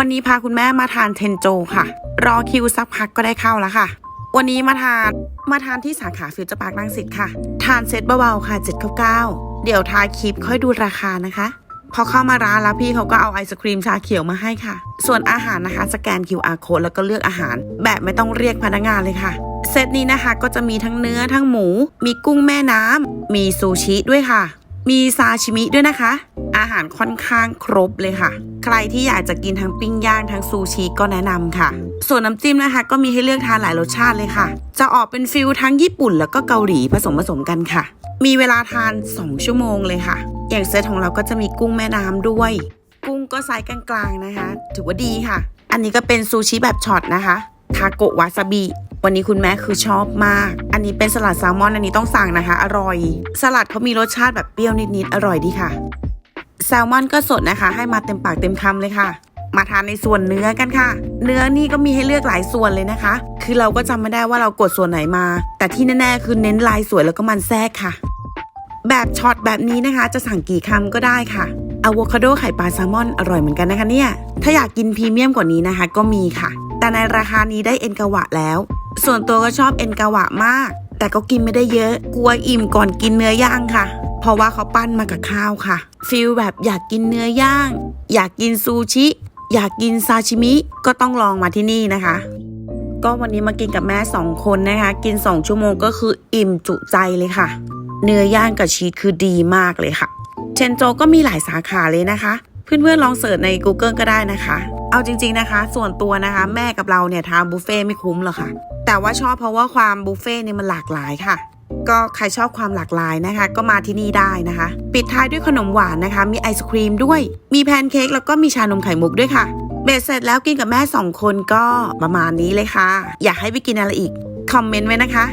วันนี้พาคุณแม่มาทานเทนโจค่ะ รอคิวสักพักก็ได้เข้าแล้วค่ะ วันนี้มาทานมาทานที่สาขาฟิวเจอร์ปาร์คลังสิตค่ะ ทานเซตเบาๆค่ะ799เดี๋ยวท้ายคลิปค่อยดูราคานะคะ พอเข้ามาร้านแล้วพี่เขาก็เอาไอศครีมชาเขียวมาให้ค่ะ ส่วนอาหารนะคะสแกน QR code แล้วก็เลือกอาหาร แบบไม่ต้องเรียกพนักงานเลยค่ะเซตนี้นะคะก็จะมีทั้งเนื้อทั้งหมู มีกุ้งแม่น้ำมีซูชิด้วยค่ะ มีซาชิมิด้วยนะคะ อาหารค่อนข้างครบเลยค่ะ ใครที่อยากจะกินทั้งปิ้งย่างทั้งซูชิก็แนะนำค่ะ ส่วนน้ำจิ้มนะคะ ก็มีให้เลือกทานหลายรสชาติเลยค่ะ จะออกเป็นฟิลทั้งญี่ปุ่นแล้วก็เกาหลีผสมผสมกันค่ะ มีเวลาทาน 2 ชั่วโมงเลยค่ะ อย่างเซตของเราก็จะมีกุ้งแม่น้ำด้วย กุ้งก็ไซส์กลางๆนะคะ ถือว่าดีค่ะ อันนี้ก็เป็นซูชิแบบช็อตนะคะ ทาโกะวาซาบิ วันนี้คุณแม่คือชอบมาก อันนี้เป็นสลัดแซลมอนอันนี้ต้องสั่งนะคะ อร่อย สลัดเขามีรสชาติแบบเปรี้ยวนิดๆอร่อยดีค่ะ แซลมอนก็สดนะคะ ให้มาเต็มปากเต็มคำเลยค่ะ มาทานในส่วนเนื้อกันค่ะ เนื้อนี่ก็มีให้เลือกหลายส่วนเลยนะคะ คือเราก็จำไม่ได้ว่าเรากดส่วนไหนมา แต่ที่แน่ๆคือเน้นลายสวยแล้วก็มันแทรกค่ะ แบบช็อตแบบนี้นะคะ จะสั่งกี่คำก็ได้ค่ะอะโวคาโดไข่ปลาแซลมอนอร่อยเหมือนกันนะคะเนี่ย ถ้าอยากกินพรีเมียมกว่านี้นะคะ ก็มีค่ะ แต่ในราคานี้ได้เอ็นกาวะแล้ว ส่วนตัวก็ชอบเอ็นกาวะมาก แต่ก็กินไม่ได้เยอะ กลัวอิ่มก่อนกินเนื้อย่างค่ะ เพราะว่าเขาปั้นมากับข้าวค่ะฟิลแบบอยากกินเนื้อย่าง อยากกินซูชิ อยากกินซาชิมิก็ต้องลองมาที่นี่นะคะ ก็วันนี้มากินกับแม่สองคนนะคะ กิน2ชั่วโมงก็คืออิ่มจุใจเลยค่ะ เนื้อย่างกับชีสคือดีมากเลยค่ะ เชนโจก็มีหลายสาขาเลยนะคะเพื่อนๆลองเสิร์ชใน Google ก็ได้นะคะ เอาจริง ๆนะคะ ส่วนตัวนะคะ แม่กับเราเนี่ยทานบุฟเฟ่ไม่คุ้มหรอกค่ะ แต่ว่าชอบเพราะว่าความบุฟเฟ่เนี่ยมันหลากหลายค่ะ ก็ใครชอบความหลากหลายนะคะ ก็มาที่นี่ได้นะคะ ปิดท้ายด้วยขนมหวานนะคะ มีไอศครีมด้วย มีแพนเค้กแล้วก็มีชานมไข่มุกด้วยค่ะ เบ็ดเสร็จแล้วกินกับแม่สองคนก็ประมาณนี้เลยค่ะ อยากให้ไปกินอะไรอีกคอมเมนต์ไว้นะคะ